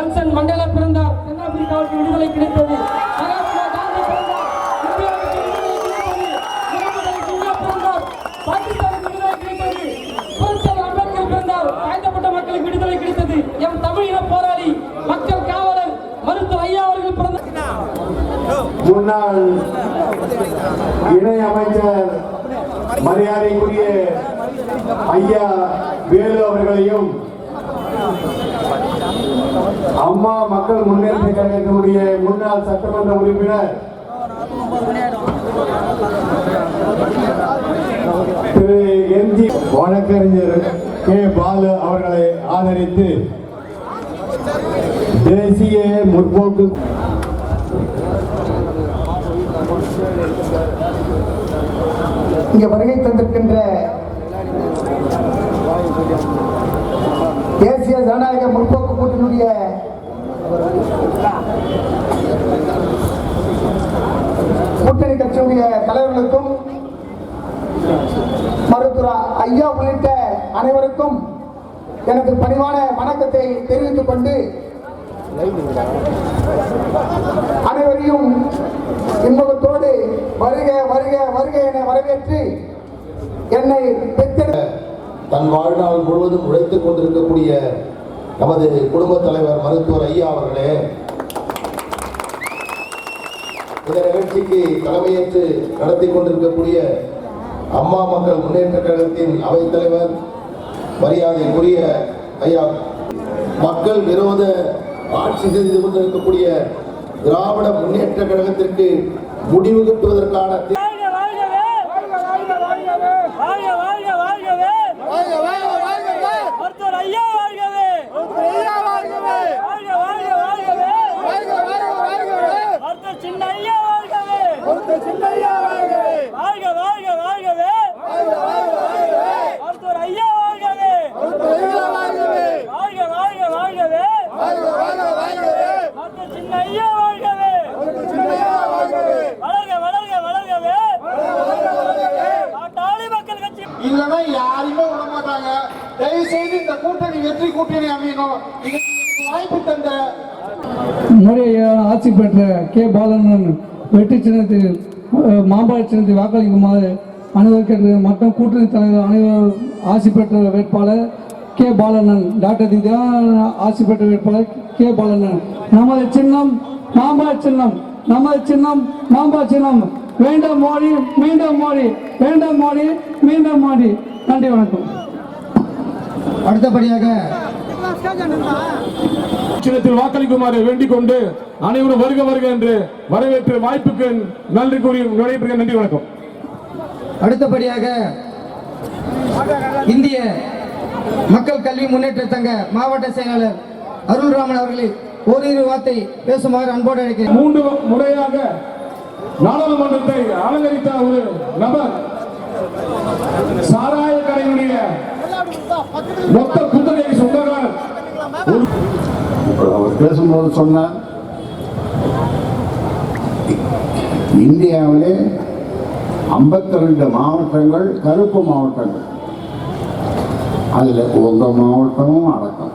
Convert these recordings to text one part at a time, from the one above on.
Empson Mandela பிறந்தார். தென்னாப்பிரிக்காவுக்கு விடுதலை கிடைத்தது. பிறந்தார். விடுதலை கிடைத்தது. பிறந்தார். மக்களுக்கு விடுதலை கிடைத்தது. எம் தமிழின போராளி மக்கள் காவலர் மருத்துவர் ஐயா அவர்கள் பிறந்தார். முன்னாள் இணை அமைச்சர் மரியாதைக்குரிய ஐயா வேலு அவர்களையும் அம்மா மக்கள் முன்னேற்ற கழகத்தினுடைய முன்னாள் சட்டமன்ற உறுப்பினர் திரு எம்ஜி வழக்கறிஞர் கே. பாலு அவர்களை ஆதரித்து தேசிய முற்போக்கு இங்கே வருகை தந்திருக்கின்ற தேசிய ஜனநாயக முற்போக்கு கூட்டணியுடைய கூட்டணி கட்சியுடைய தலைவர்களுக்கும் மருத்துவ ஐயா உள்ளிட்ட அனைவருக்கும் எனது பணிவான வணக்கத்தை தெரிவித்துக் கொண்டு அனைவரையும் இன்பகத்தோடு வருக வருக வருக என வரவேற்று என்னை பெற்றெடு தன் வாழ்நாள் முழுவதும் உழைத்துக் கொண்டிருக்கக்கூடிய நமது குடும்பத் தலைவர் மருத்துவர் ஐயா அவர்களே இந்த நிகழ்ச்சிக்கு தலைமையேற்று நடத்தி கொண்டிருக்கக்கூடிய அம்மா மக்கள் முன்னேற்ற கழகத்தின் அவைத்தலைவர் மரியாதைக்குரிய ஐயா மக்கள் விரோத ஆட்சி செய்து கொண்டிருக்கக்கூடிய திராவிட முன்னேற்ற கழகத்திற்கு முடிவு கட்டுவதற்கான தீ- வாழ்க வாழ்க வாழ்கவே மருத்துவர் ஐயா வாழ்கவே வாழ்க வாழ்க வாழ்கவே மருத்துவர் சின்ன ஐயா வாழ்கவே வாழ்க வாழ்க வாழ்கவே. மருத்துவர் ஐயா வாழ்கவே. வாழ்க வாழ்க வாழ்கவே. மருத்துவர் சின்ன ஐயா வாழ்கவே. வளர்க வளர்க வளர்கவே. பாட்டாளி மக்கள் கட்சி. இல்லைன்னா யாரையுமே விட மாட்டாங்க. தயவு செய்து இந்த கூட்டணி வெற்றி கூட்டணி அமையணும். வாய்ப்பு தந்த முறைய ஆட்சி பெற்ற கே பாலன் வெற்றி சின்னத்தில் மாம்பழ சின்னத்தில் வாக்களிக்குமாறு அனைவருக்கு மற்றும் கூட்டணி தலைவர் அனைவர் ஆட்சி பெற்ற வேட்பாளர் கே. பாலண்ணன். டாக்டர் திதான் ஆட்சி பெற்ற வேட்பாளர் கே. பாலண்ணன். நமது சின்னம் மாம்பழ சின்னம். நமது சின்னம் மாம்பழ சின்னம். வேண்டாம் மோடி மீண்டும் மோடி வேண்டாம் மோடி மீண்டும் மோடி. நன்றி வணக்கம். அடுத்தபடியாக சின்னத்தில் வாக்களிக்குமாறு வேண்டிக் கொண்டு அனைவரும் வருக வருக என்று வரவேற்று வாய்ப்புக்கு நன்றி கூறி விடைபெறுகிறேன் நன்றி வணக்கம். அடுத்தபடியாக இந்திய மக்கள் கல்வி முன்னேற்ற சங்க மாவட்ட செயலாளர் அருள்ராமன் அவர்களை ஓரிரு வார்த்தை பேசுமாறு அன்போடு அழைக்கிறேன். மூன்று முறையாக நாடாளுமன்றத்தை அலங்கரித்த ஒரு நபர் சாராய கடையினுடைய மொத்த குத்தகை சொந்தக்காரர் அவர் பேசும்போது சொன்னார். இந்தியாவிலே 52 மாவட்டங்கள் கருப்பு மாவட்டங்கள். அதில் உங்க மாவட்டமும் அடக்கம்.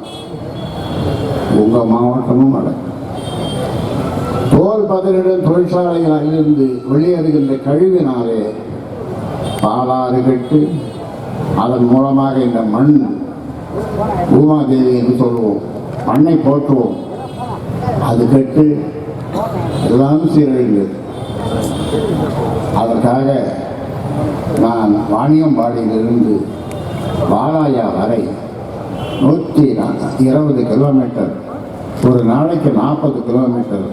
உங்க மாவட்டமும் அடக்கம். தோல் பதனிடும் தொழிற்சாலைகளிலிருந்து வெளியேறுகின்ற கழிவினாலே பாலாறு கட்டு அதன் மூலமாக இந்த மண் பூமாதேவி என்று சொல்லுவோம் மண்ணை போற்றுவோம். அது கட்டு எல்லாம் சீரழிந்தது. அதற்காக நான் வாணியம்பாடியிலிருந்து வாலாயா வரை நூற்றி இருபது கிலோமீட்டர் ஒரு நாளைக்கு நாற்பது கிலோமீட்டர்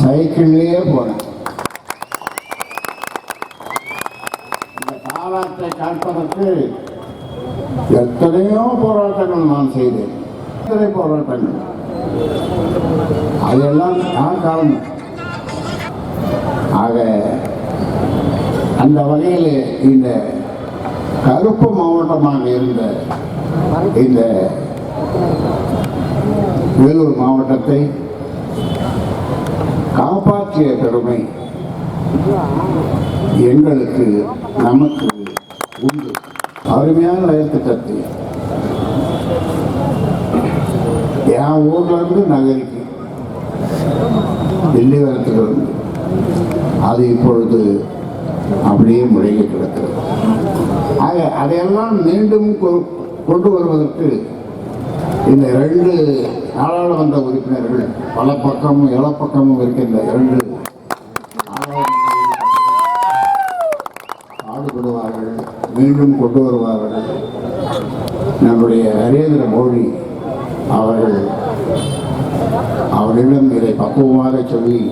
சைக்கிள்லேயே போனேன். இந்த காலாற்றை காப்பதற்கு எத்தனையோ போராட்டங்கள் நான் செய்தேன். எத்தனை போராட்டங்கள்? அதெல்லாம் நான் காரணம். ஆக அந்த வகையில் இந்த கருப்பு மாவட்டமாக இருந்த இந்த வேலூர் மாவட்டத்தை காப்பாற்றிய பெருமை எங்களுக்கு நமக்கு உண்டு. அருமையான ரயில் திட்டத்தை என் ஊர்ல இருந்து நகரிக்கு டெல்லி வரத்துக்கு அது இப்பொழுது அப்படியே முழங்கி கிடக்கிறது. ஆக அதையெல்லாம் மீண்டும் கொ- கொண்டு வருவதற்கு இந்த இரண்டு நாடாளுமன்ற உறுப்பினர்கள் பல பக்கமும் இளப்பக்கமும் இருக்கின்ற இரண்டு பாடுபடுவார்கள் மீண்டும் கொண்டு வருவார்கள். நம்முடைய நரேந்திர மோடி அவர்கள் அவரிடம் இதை பக்குவமாக சொல்லி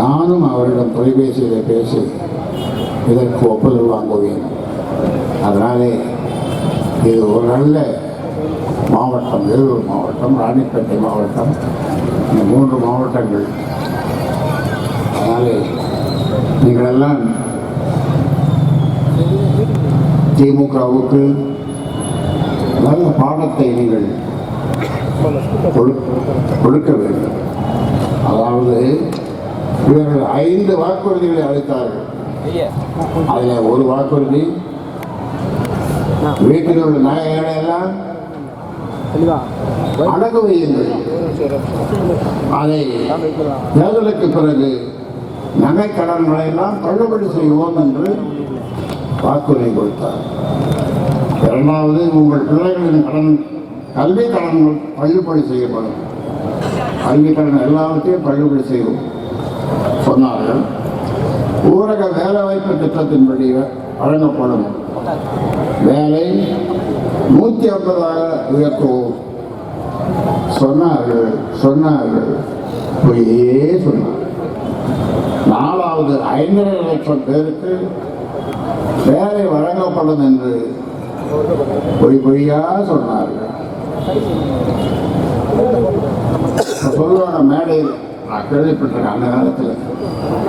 நானும் அவரிடம் தொலைபேசியில் பேசி இதற்கு ஒப்புதல் வாங்குவேன். அதனாலே இது ஒரு நல்ல மாவட்டம் வேலூர் மாவட்டம் ராணிப்பேட்டை மாவட்டம் இந்த மூன்று மாவட்டங்கள். அதனாலே நீங்களெல்லாம் திமுகவுக்கு நல்ல பாடத்தை நீங்கள் கொடுக்க வேண்டும். அதாவது இவர்கள் ஐந்து வாக்குறுதிகளை அளித்தார்கள். அதில் ஒரு வாக்குறுதி வீட்டில் உள்ள நாயகனை எல்லாம் அடகு வையுங்கள் அதை தேர்தலுக்கு பிறகு நகை கடன்களை எல்லாம் தள்ளுபடி செய்வோம் என்று வாக்குறுதி கொடுத்தார். இரண்டாவது உங்கள் பிள்ளைகளின் கடன் கல்வி கடன்கள் தள்ளுபடி செய்யப்படும். கல்வி கடன் எல்லாவற்றையும் தள்ளுபடி செய்வோம். சொன்னார்கள். ஊரக வேலைவாய்ப்பு திட்டத்தின்படி வழங்கப்படும். வேலை நூற்றி ஐம்பதாக உயர்த்துவோம். சொன்னார்கள் சொன்னார்கள். பொய்யே சொன்னார்கள். நாலாவது ஐந்தரை லட்சம் பேருக்கு வேலை வழங்கப்படும் என்று பொய் பொய்யா சொன்னார்கள். மேடையில் நான் அந்த காலத்தில்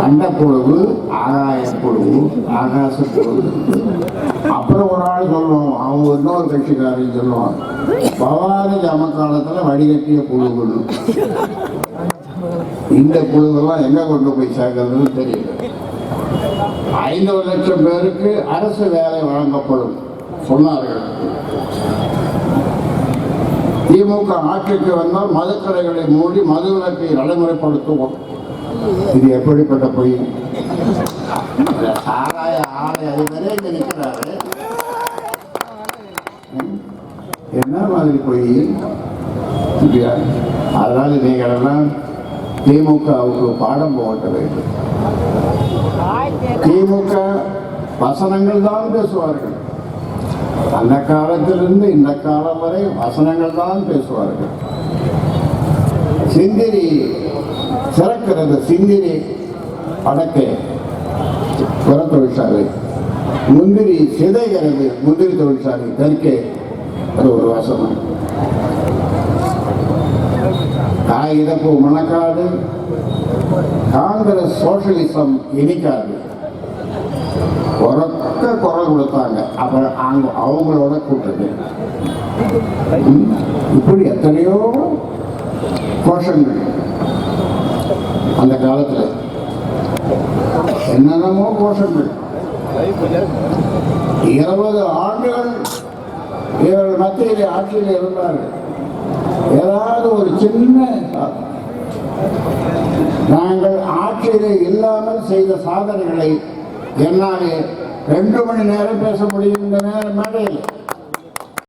அண்டப்புழுவு ஆகாய புழுவு அப்புறம் ஒரு ஆள் சொல்லுவோம் அவங்க இன்னொரு கட்சிக்காரன் சொல்லுவான் பவானி ஜமக்காலத்தில் வடிகட்டிய புழுவுன்னு. இந்த புழுவெல்லாம் எங்க கொண்டு போய் சேர்க்கறதுன்னு தெரியல. ஐந்து லட்சம் பேருக்கு அரசு வேலை வழங்கப்படும் சொன்னார்கள். திமுக ஆட்சிக்கு வந்தால் மதுக்கடைகளை மூடி மது விலக்கை நடைமுறைப்படுத்துவோம். இது எப்படிப்பட்ட பொய்? ஆராய ஆலை அதிபரே இங்க நிற்கிறாரு என்ன மாதிரி பொய்? இல்லையா? அதனால நீங்கள் எல்லாம் திமுகவுக்கு பாடம் போட்ட வேண்டும். திமுக வசனங்கள் தான் பேசுவார்கள். அந்த காலத்திலிருந்து இந்த காலம் வரை வசனங்கள் தான் பேசுவார்கள். சிந்திரி சிறக்கிறது. சிந்திரி வடக்கே புற தொழிற்சாலை. முந்திரி சிதைகிறது. முந்திரி தொழிற்சாலை. தெற்கே அது ஒரு வசனம். காகிதப்பு மணக்காடு காங்கிரஸ் சோசியலிசம் இனிக்காது உறக்க குரல் கொடுத்தாங்க. அப்புறம் அவங்க அவங்களோட கூட்டது இப்படி எத்தனையோ கோஷங்கள் அந்த காலத்தில். என்னென்னமோ கோஷங்கள். இருபது ஆண்டுகள் இவர்கள் மத்தியில் ஆட்சியில் இருந்தார்கள். ஏதாவது ஒரு சின்ன நாங்கள் ஆட்சியில் இல்லாமல் செய்த சாதனைகளை என்னாலே ரெண்டு மணி நேரம் பேச முடியும் இந்த நேரம் மேடையில்.